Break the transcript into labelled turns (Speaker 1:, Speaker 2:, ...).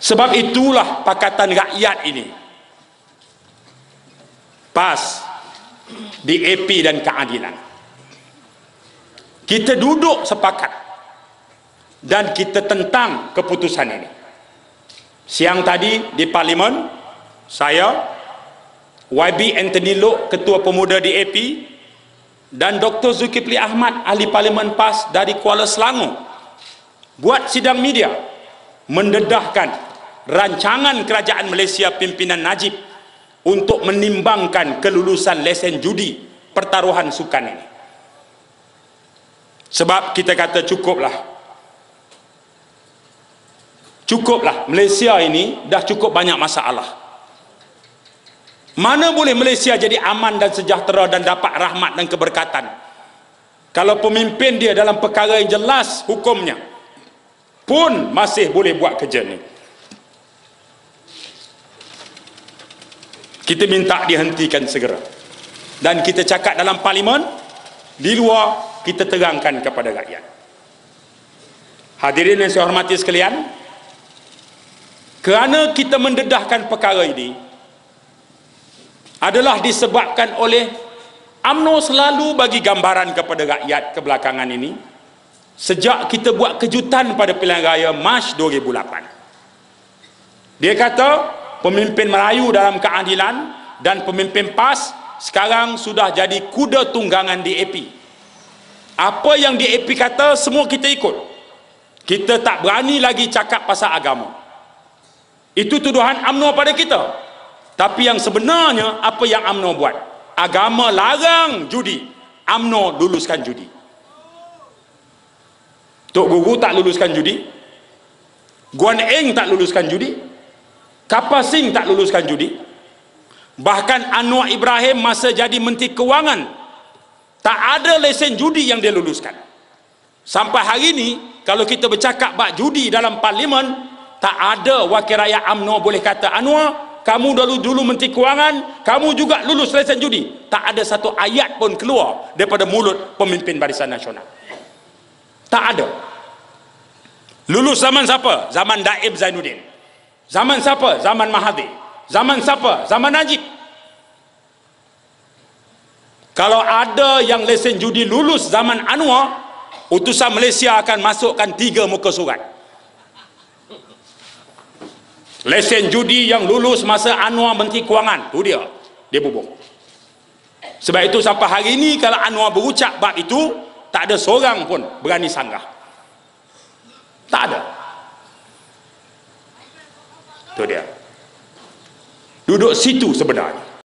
Speaker 1: sebab itulah pakatan rakyat ini PAS di AP dan keadilan kita duduk sepakat dan kita tentang keputusan ini siang tadi di parlimen saya YB Anthony Lok ketua pemuda di AP dan Dr. Zulkifli Ahmad ahli parlimen PAS dari Kuala Selangor buat sidang media mendedahkan rancangan kerajaan Malaysia pimpinan Najib untuk menimbangkan kelulusan lesen judi pertaruhan sukan ini. Sebab kita kata cukuplah. Cukuplah. Malaysia ini dah cukup banyak masalah. Mana boleh Malaysia jadi aman dan sejahtera dan dapat rahmat dan keberkatan? Kalau pemimpin dia dalam perkara yang jelas hukumnya pun masih boleh buat kerja ni kita minta dihentikan segera. Dan kita cakap dalam parlimen di luar kita terangkan kepada rakyat. Hadirin yang saya hormati sekalian kerana kita mendedahkan perkara ini adalah disebabkan oleh UMNO selalu bagi gambaran kepada rakyat kebelakangan ini sejak kita buat kejutan pada pilihan raya Mac 2008 dia kata pemimpin Melayu dalam keadilan dan pemimpin PAS sekarang sudah jadi kuda tunggangan DAP apa yang DAP kata semua kita ikut kita tak berani lagi cakap pasal agama itu tuduhan UMNO pada kita tapi yang sebenarnya apa yang AMNO buat? Agama larang judi. AMNO luluskan judi. Tok Guru tak luluskan judi. Guan Eng tak luluskan judi. Kapasing tak luluskan judi. Bahkan Anwar Ibrahim masa jadi Menteri Kewangan tak ada lesen judi yang dia luluskan. Sampai hari ini kalau kita bercakap bab judi dalam parlimen tak ada wakil rakyat AMNO boleh kata Anwar kamu dulu dulu menteri kewangan kamu juga lulus lesen judi. Tak ada satu ayat pun keluar daripada mulut pemimpin barisan nasional. Tak ada. Lulus zaman siapa? Zaman Daib Zainuddin zaman siapa? Zaman Mahathir zaman siapa? Zaman Najib. Kalau ada yang lesen judi lulus zaman Anwar utusan Malaysia akan masukkan tiga muka surat. Lesen judi yang lulus masa Anwar Menteri Kewangan tu dia. Dia bubuh. Sebab itu sampai hari ini kalau Anwar berucap bab itu tak ada seorang pun berani sanggah. Tak ada tu dia. Duduk situ sebenarnya